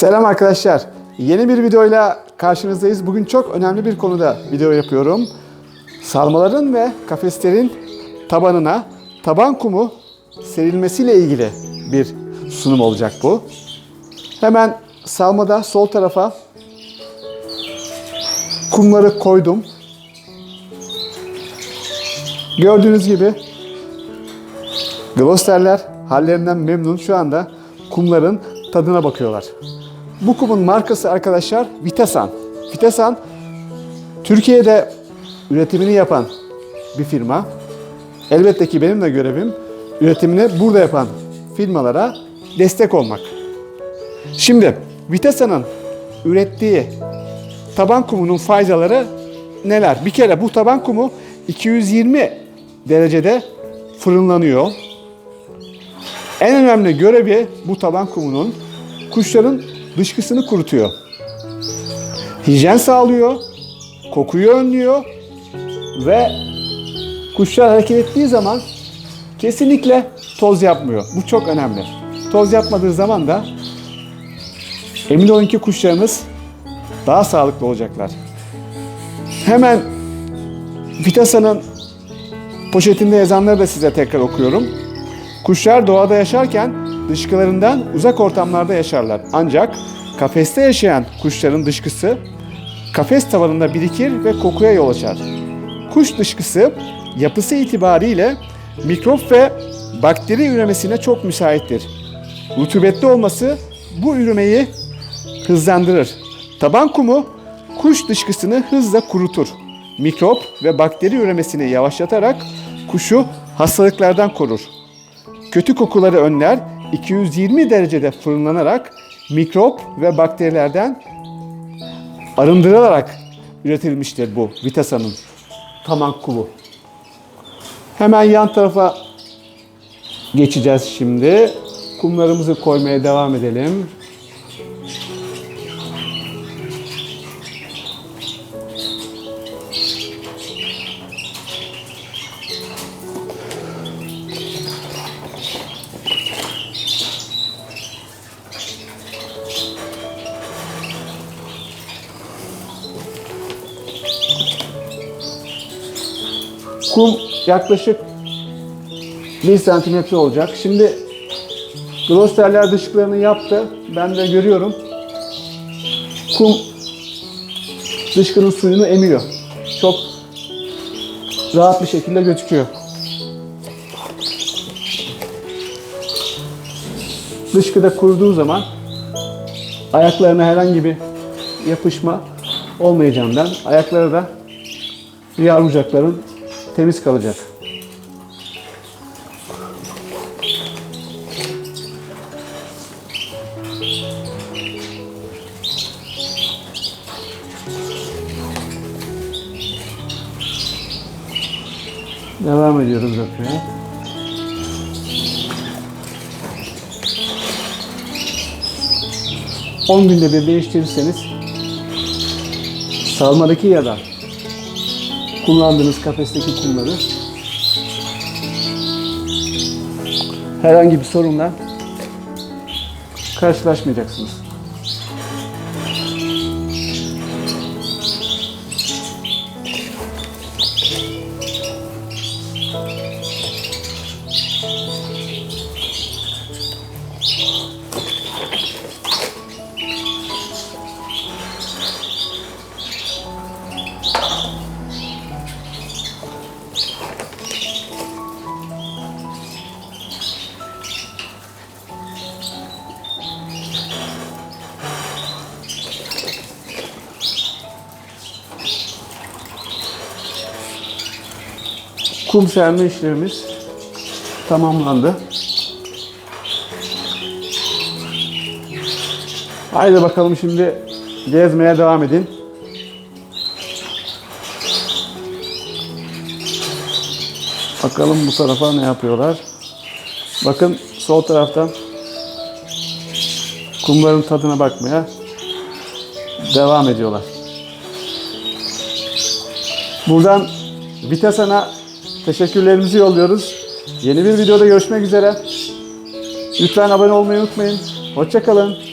Selam arkadaşlar. Yeni bir videoyla karşınızdayız. Bugün çok önemli bir konuda video yapıyorum. Sarmaların ve kafeslerin tabanına taban kumu serilmesiyle ilgili bir sunum olacak bu. Hemen salmada sol tarafa kumları koydum. Gördüğünüz gibi Glosterler hallerinden memnun şu anda kumların tadına bakıyorlar. Bu kumun markası arkadaşlar Vitesan. Vitesan Türkiye'de üretimini yapan bir firma. Elbette ki benim de görevim üretimini burada yapan firmalara destek olmak. Şimdi Vitesan'ın ürettiği taban kumunun faydaları neler? Bir kere bu taban kumu 220 derecede fırınlanıyor. En önemli görevi bu taban kumunun kuşların dışkısını kurutuyor. Hijyen sağlıyor, kokuyu önlüyor ve kuşlar hareket ettiği zaman kesinlikle toz yapmıyor. Bu çok önemli. Toz yapmadığı zaman da emin olun ki kuşlarınız daha sağlıklı olacaklar. Hemen Vitasa'nın poşetinde yazanları da size tekrar okuyorum. Kuşlar doğada yaşarken dışkılarından uzak ortamlarda yaşarlar. Ancak kafeste yaşayan kuşların dışkısı kafes tavanında birikir ve kokuya yol açar. Kuş dışkısı yapısı itibariyle mikrop ve bakteri üremesine çok müsaittir. Rutubetli olması bu üremeyi hızlandırır. Taban kumu kuş dışkısını hızla kurutur. Mikrop ve bakteri üremesini yavaşlatarak kuşu hastalıklardan korur. Kötü kokuları önler, 220 derecede fırınlanarak mikrop ve bakterilerden arındırılarak üretilmiştir bu Vitasa'nın taban kumu. Hemen yan tarafa geçeceğiz şimdi. Kumlarımızı koymaya devam edelim. Kum yaklaşık 1 santimetre olacak. Şimdi Glosterler dışkılarını yaptı. Ben de görüyorum. Kum dışkının suyunu emiyor. Çok rahat bir şekilde gözüküyor. Dışkıda kuruduğu zaman ayaklarına herhangi bir yapışma olmayacağından ayakları da yavrucakların temiz kalacak. Devam ediyoruz yapmaya. On günde bir değiştirirseniz salmadaki ya da kullandığınız kafesteki kumları herhangi bir sorunla karşılaşmayacaksınız. Kum serme işlemimiz tamamlandı. Haydi bakalım şimdi gezmeye devam edin. Bakalım bu tarafa ne yapıyorlar. Bakın sol taraftan kumların tadına bakmaya devam ediyorlar. Buradan Vitesan'a teşekkürlerimizi yolluyoruz. Yeni bir videoda görüşmek üzere. Lütfen abone olmayı unutmayın. Hoşçakalın.